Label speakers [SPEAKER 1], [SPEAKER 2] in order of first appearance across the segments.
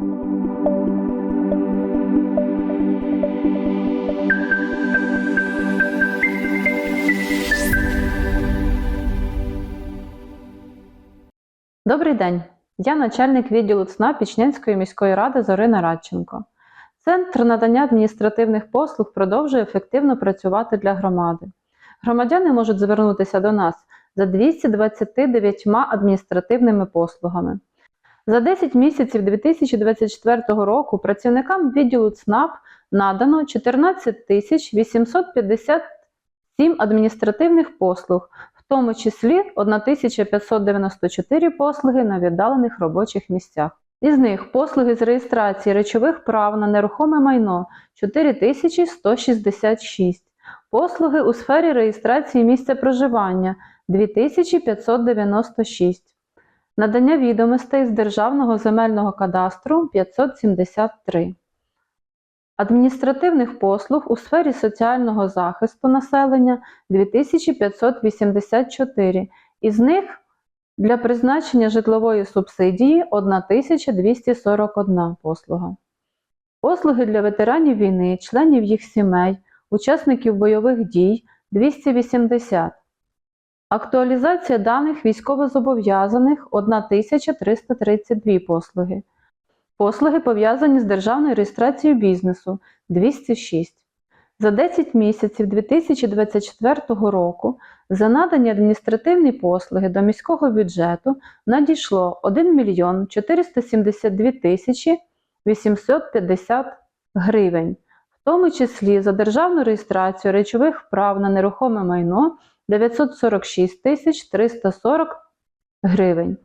[SPEAKER 1] Добрий день. Я начальник відділу ЦНА Пічнянської міської ради Зорина Радченко. Центр надання адміністративних послуг продовжує ефективно працювати для громади. Громадяни можуть звернутися до нас за 229 адміністративними послугами. За 10 місяців 2024 року працівникам відділу ЦНАП надано 14 тисяч 857 адміністративних послуг, в тому числі 1594 послуги на віддалених робочих місцях. Із них послуги з реєстрації речових прав на нерухоме майно 4166, послуги у сфері реєстрації місця проживання 2596, надання відомостей з Державного земельного кадастру 573. Адміністративних послуг у сфері соціального захисту населення 2584, із них для призначення житлової субсидії 1241 послуга. Послуги для ветеранів війни, членів їх сімей, учасників бойових дій 280. Актуалізація даних військовозобов'язаних 1332 послуги. Послуги пов'язані з державною реєстрацією бізнесу 206. За 10 місяців 2024 року за надані адміністративні послуги до міського бюджету надійшло 1 мільйон 472 тисячі 850 гривень, в тому числі за державну реєстрацію речових прав на нерухоме майно 946 тисяч 340 гривень.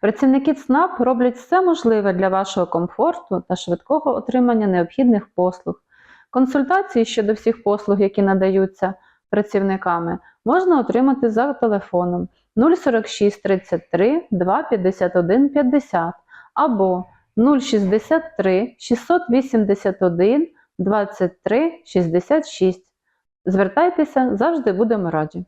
[SPEAKER 1] Працівники ЦНАП роблять все можливе для вашого комфорту та швидкого отримання необхідних послуг. Консультації щодо всіх послуг, які надаються працівниками, можна отримати за телефоном 046 33 251 50 або 063 681 23 66. Звертайтеся, завжди будемо раді.